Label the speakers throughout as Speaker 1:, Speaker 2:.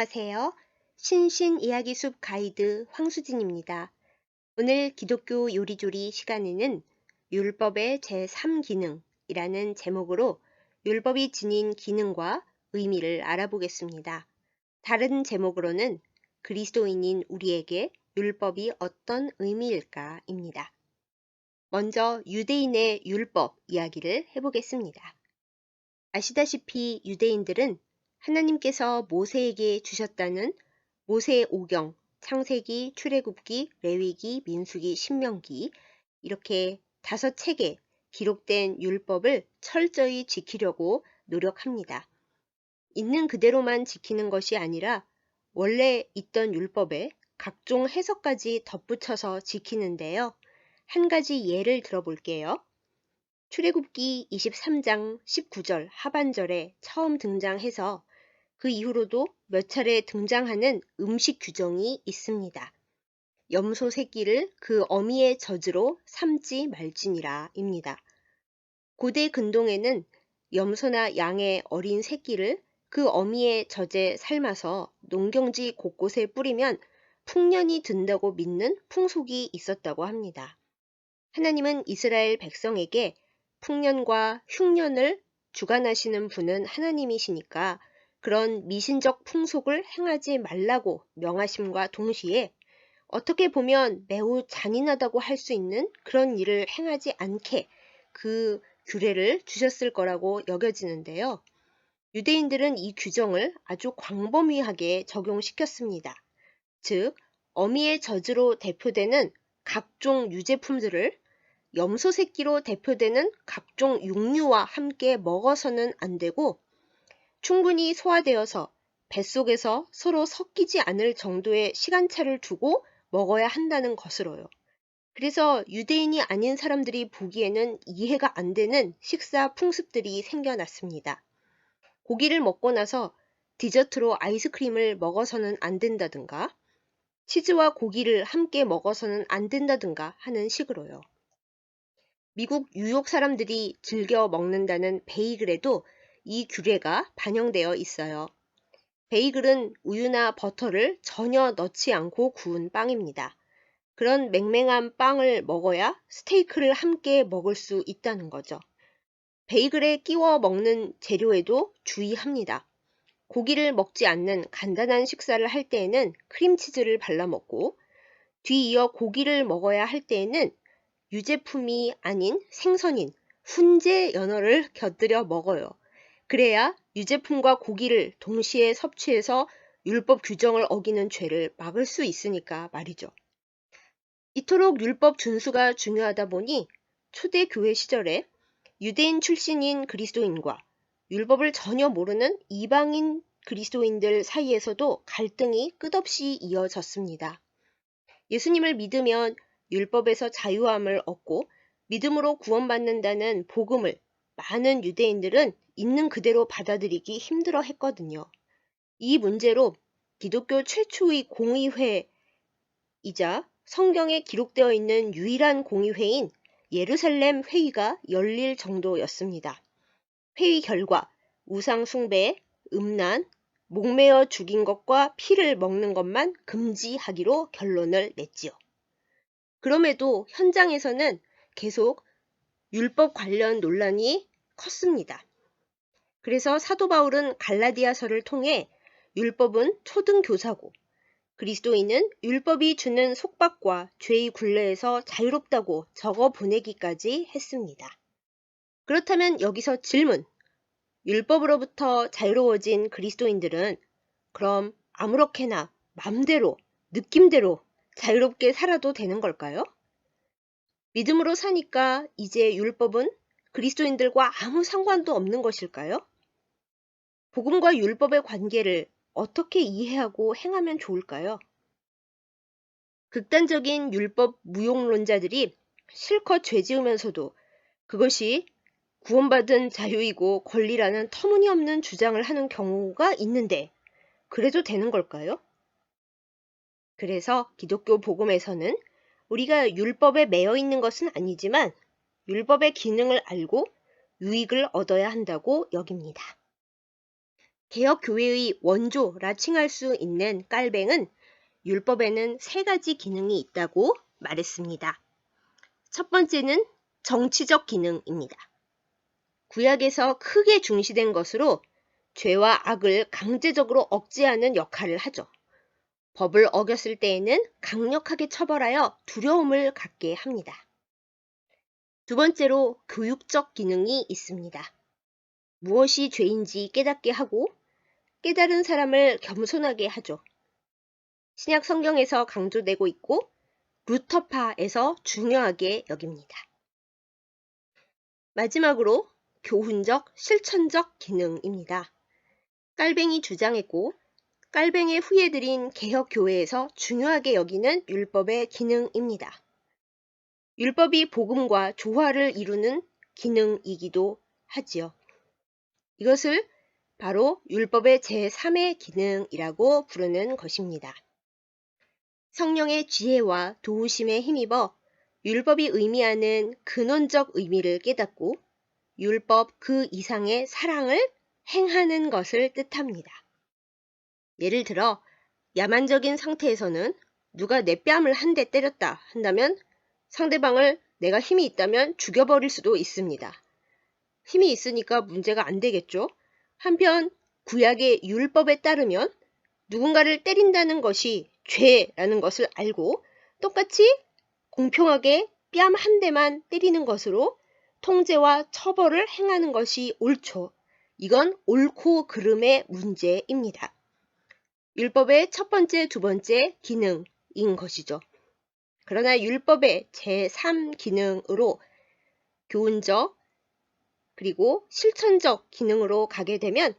Speaker 1: 안녕하세요. 신신 이야기 숲 가이드 황수진입니다. 오늘 기독교 요리조리 시간에는 율법의 제3기능이라는 제목으로 율법이 지닌 기능과 의미를 알아보겠습니다. 다른 제목으로는 그리스도인인 우리에게 율법이 어떤 의미일까입니다. 먼저 유대인의 율법 이야기를 해보겠습니다. 아시다시피 유대인들은 하나님께서 모세에게 주셨다는 모세의 오경, 창세기, 출애굽기, 레위기, 민수기, 신명기 이렇게 다섯 책에 기록된 율법을 철저히 지키려고 노력합니다. 있는 그대로만 지키는 것이 아니라 원래 있던 율법에 각종 해석까지 덧붙여서 지키는데요. 한 가지 예를 들어볼게요. 출애굽기 23장 19절 하반절에 처음 등장해서 그 이후로도 몇 차례 등장하는 음식 규정이 있습니다. 염소 새끼를 그 어미의 젖으로 삼지 말지니라 입니다. 고대 근동에는 염소나 양의 어린 새끼를 그 어미의 젖에 삶아서 농경지 곳곳에 뿌리면 풍년이 든다고 믿는 풍속이 있었다고 합니다. 하나님은 이스라엘 백성에게 풍년과 흉년을 주관하시는 분은 하나님이시니까 그런 미신적 풍속을 행하지 말라고 명하심과 동시에 어떻게 보면 매우 잔인하다고 할 수 있는 그런 일을 행하지 않게 그 규례를 주셨을 거라고 여겨지는데요. 유대인들은 이 규정을 아주 광범위하게 적용시켰습니다. 즉, 어미의 젖으로 대표되는 각종 유제품들을 염소 새끼로 대표되는 각종 육류와 함께 먹어서는 안 되고 충분히 소화되어서 뱃속에서 서로 섞이지 않을 정도의 시간차를 두고 먹어야 한다는 것으로요. 그래서 유대인이 아닌 사람들이 보기에는 이해가 안 되는 식사 풍습들이 생겨났습니다. 고기를 먹고 나서 디저트로 아이스크림을 먹어서는 안 된다든가, 치즈와 고기를 함께 먹어서는 안 된다든가 하는 식으로요. 미국 뉴욕 사람들이 즐겨 먹는다는 베이글에도 이 규례가 반영되어 있어요. 베이글은 우유나 버터를 전혀 넣지 않고 구운 빵입니다. 그런 맹맹한 빵을 먹어야 스테이크를 함께 먹을 수 있다는 거죠. 베이글에 끼워 먹는 재료에도 주의합니다. 고기를 먹지 않는 간단한 식사를 할 때에는 크림치즈를 발라 먹고 뒤이어 고기를 먹어야 할 때에는 유제품이 아닌 생선인 훈제 연어를 곁들여 먹어요. 그래야 유제품과 고기를 동시에 섭취해서 율법 규정을 어기는 죄를 막을 수 있으니까 말이죠. 이토록 율법 준수가 중요하다 보니 초대 교회 시절에 유대인 출신인 그리스도인과 율법을 전혀 모르는 이방인 그리스도인들 사이에서도 갈등이 끝없이 이어졌습니다. 예수님을 믿으면 율법에서 자유함을 얻고 믿음으로 구원받는다는 복음을 많은 유대인들은 있는 그대로 받아들이기 힘들어 했거든요. 이 문제로 기독교 최초의 공의회이자 성경에 기록되어 있는 유일한 공의회인 예루살렘 회의가 열릴 정도였습니다. 회의 결과 우상 숭배, 음란, 목매어 죽인 것과 피를 먹는 것만 금지하기로 결론을 냈지요. 그럼에도 현장에서는 계속 율법 관련 논란이 컸습니다. 그래서 사도 바울은 갈라디아서를 통해 율법은 초등교사고 그리스도인은 율법이 주는 속박과 죄의 굴레에서 자유롭다고 적어 보내기까지 했습니다. 그렇다면 여기서 질문. 율법으로부터 자유로워진 그리스도인들은 그럼 아무렇게나 맘대로, 느낌대로 자유롭게 살아도 되는 걸까요? 믿음으로 사니까 이제 율법은 그리스도인들과 아무 상관도 없는 것일까요? 복음과 율법의 관계를 어떻게 이해하고 행하면 좋을까요? 극단적인 율법 무용론자들이 실컷 죄 지으면서도 그것이 구원받은 자유이고 권리라는 터무니없는 주장을 하는 경우가 있는데 그래도 되는 걸까요? 그래서 기독교 복음에서는 우리가 율법에 매여 있는 것은 아니지만 율법의 기능을 알고 유익을 얻어야 한다고 여깁니다. 개혁교회의 원조라 칭할 수 있는 깔뱅은 율법에는 세 가지 기능이 있다고 말했습니다. 첫 번째는 정치적 기능입니다. 구약에서 크게 중시된 것으로 죄와 악을 강제적으로 억제하는 역할을 하죠. 법을 어겼을 때에는 강력하게 처벌하여 두려움을 갖게 합니다. 두 번째로 교육적 기능이 있습니다. 무엇이 죄인지 깨닫게 하고 깨달은 사람을 겸손하게 하죠. 신약 성경에서 강조되고 있고 루터파에서 중요하게 여깁니다. 마지막으로 교훈적, 실천적 기능입니다. 깔뱅이 주장했고 깔뱅의 후예들인 개혁교회에서 중요하게 여기는 율법의 기능입니다. 율법이 복음과 조화를 이루는 기능이기도 하지요. 이것을 바로 율법의 제3의 기능이라고 부르는 것입니다. 성령의 지혜와 도우심에 힘입어 율법이 의미하는 근원적 의미를 깨닫고 율법 그 이상의 사랑을 행하는 것을 뜻합니다. 예를 들어 야만적인 상태에서는 누가 내 뺨을 한 대 때렸다 한다면 상대방을 내가 힘이 있다면 죽여버릴 수도 있습니다. 힘이 있으니까 문제가 안 되겠죠. 한편 구약의 율법에 따르면 누군가를 때린다는 것이 죄라는 것을 알고 똑같이 공평하게 뺨 한 대만 때리는 것으로 통제와 처벌을 행하는 것이 옳죠. 이건 옳고 그름의 문제입니다. 율법의 첫 번째, 두 번째 기능인 것이죠. 그러나 율법의 제3 기능으로 교훈적 그리고 실천적 기능으로 가게 되면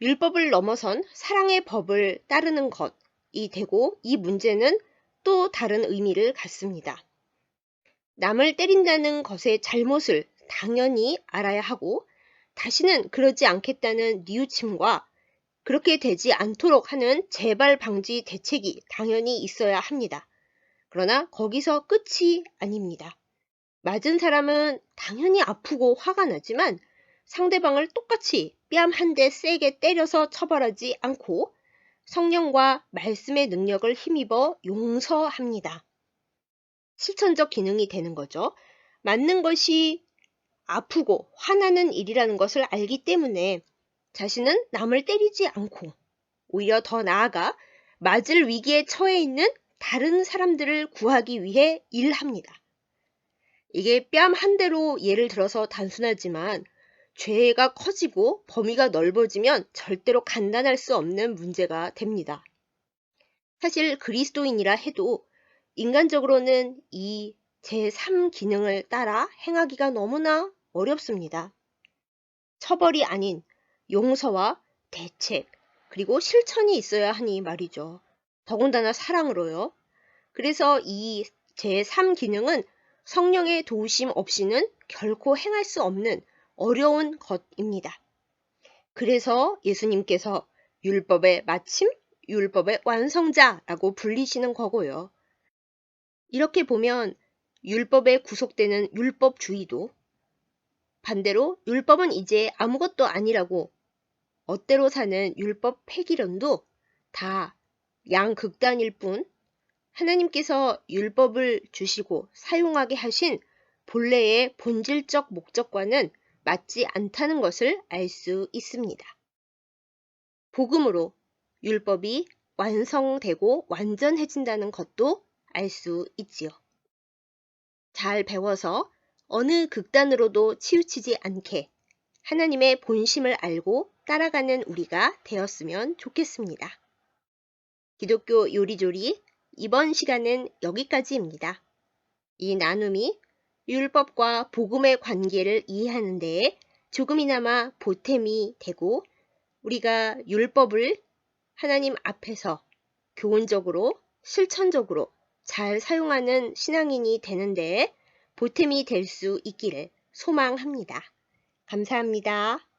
Speaker 1: 율법을 넘어선 사랑의 법을 따르는 것이 되고 이 문제는 또 다른 의미를 갖습니다. 남을 때린다는 것의 잘못을 당연히 알아야 하고 다시는 그러지 않겠다는 뉘우침과 그렇게 되지 않도록 하는 재발 방지 대책이 당연히 있어야 합니다. 그러나 거기서 끝이 아닙니다. 맞은 사람은 당연히 아프고 화가 나지만 상대방을 똑같이 뺨 한 대 세게 때려서 처벌하지 않고 성령과 말씀의 능력을 힘입어 용서합니다. 실천적 기능이 되는 거죠. 맞는 것이 아프고 화나는 일이라는 것을 알기 때문에 자신은 남을 때리지 않고 오히려 더 나아가 맞을 위기에 처해 있는 다른 사람들을 구하기 위해 일합니다. 이게 뺨 한 대로 예를 들어서 단순하지만 죄가 커지고 범위가 넓어지면 절대로 간단할 수 없는 문제가 됩니다. 사실 그리스도인이라 해도 인간적으로는 이 제3 기능을 따라 행하기가 너무나 어렵습니다. 처벌이 아닌 용서와 대책, 그리고 실천이 있어야 하니 말이죠. 더군다나 사랑으로요. 그래서 이 제3 기능은 성령의 도우심 없이는 결코 행할 수 없는 어려운 것입니다. 그래서 예수님께서 율법의 마침, 율법의 완성자라고 불리시는 거고요. 이렇게 보면 율법에 구속되는 율법주의도 반대로 율법은 이제 아무것도 아니라고 멋대로 사는 율법 폐기론도 다 양극단일 뿐 하나님께서 율법을 주시고 사용하게 하신 본래의 본질적 목적과는 맞지 않다는 것을 알 수 있습니다. 복음으로 율법이 완성되고 완전해진다는 것도 알 수 있지요. 잘 배워서 어느 극단으로도 치우치지 않게 하나님의 본심을 알고 따라가는 우리가 되었으면 좋겠습니다. 기독교 요리조리 이번 시간은 여기까지입니다. 이 나눔이 율법과 복음의 관계를 이해하는 데에 조금이나마 보탬이 되고 우리가 율법을 하나님 앞에서 교훈적으로 실천적으로 잘 사용하는 신앙인이 되는 데에 보탬이 될 수 있기를 소망합니다. 감사합니다.